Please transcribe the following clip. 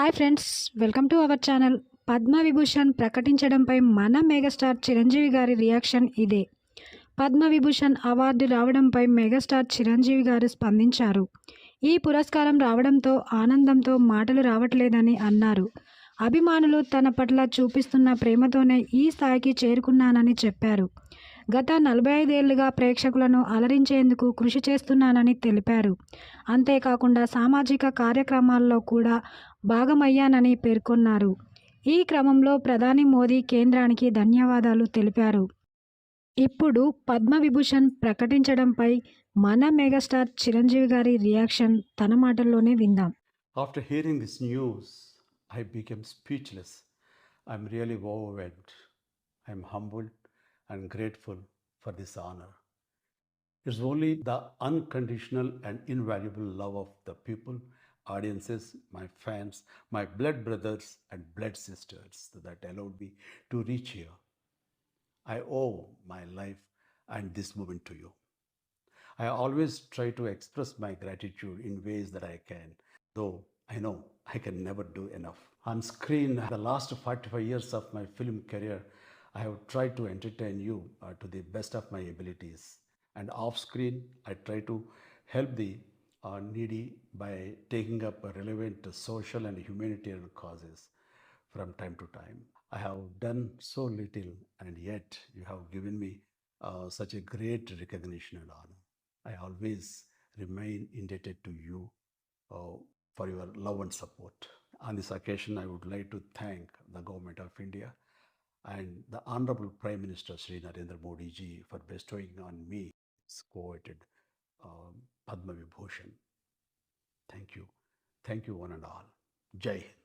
Hi friends welcome to our channel. Padma Vibhushan ప్రకటించడంపై మన megastar Chiranjeevi గారి reaction ఇదే. Padma Vibhushan award రావడంపై మెగాస్టార్ చిరంజీవి గారు స్పందించారు. ఈ పురస్కారం రావడంతో ఆనందంతో మాటలు రావట్లేదని అన్నారు. అభిమానులు తన పట్ల చూపిస్తున్న ప్రేమతోనే ఈ స్థాయికి చేరుకున్నానని చెప్పారు. గత నలభై ఐదేళ్ళుగా ప్రేక్షకులను అలరించేందుకు కృషి చేస్తున్నానని తెలిపారు. అంతేకాకుండా సామాజిక కార్యక్రమాల్లో కూడా భాగమయ్యానని పేర్కొన్నారు. ఈ క్రమంలో ప్రధాని మోదీ కేంద్రానికి ధన్యవాదాలు తెలిపారు. ఇప్పుడు పద్మవిభూషణ్ ప్రకటించడంపై మన మెగాస్టార్ చిరంజీవి గారి రియాక్షన్ తన మాటల్లోనే విందాం. After hearing this news I became speechless I'm really overwhelmed I'm humble and grateful for this honour It's only the unconditional and invaluable love of the people, audiences, my fans, my blood brothers and blood sisters that allowed me to reach here. I owe my life and this moment to you. I always try to express my gratitude in ways that I can, though I know I can never do enough. On screen, the last 45 years of my film career, I have tried to entertain you uh, to the best of my abilities. And off screen, I try to help the uh, needy by taking up relevant social and humanitarian causes from time to time. I have done so little, and yet you have given me uh, such a great recognition and honor. I always remain indebted to you uh, for your love and support. On this occasion, I would like to thank the Government of India and the Honorable Prime Minister Sri Narendra Modi ji for bestowing on me coveted um, Padma Vibhushan. Thank you. Thank you, one and all. Jai Hind.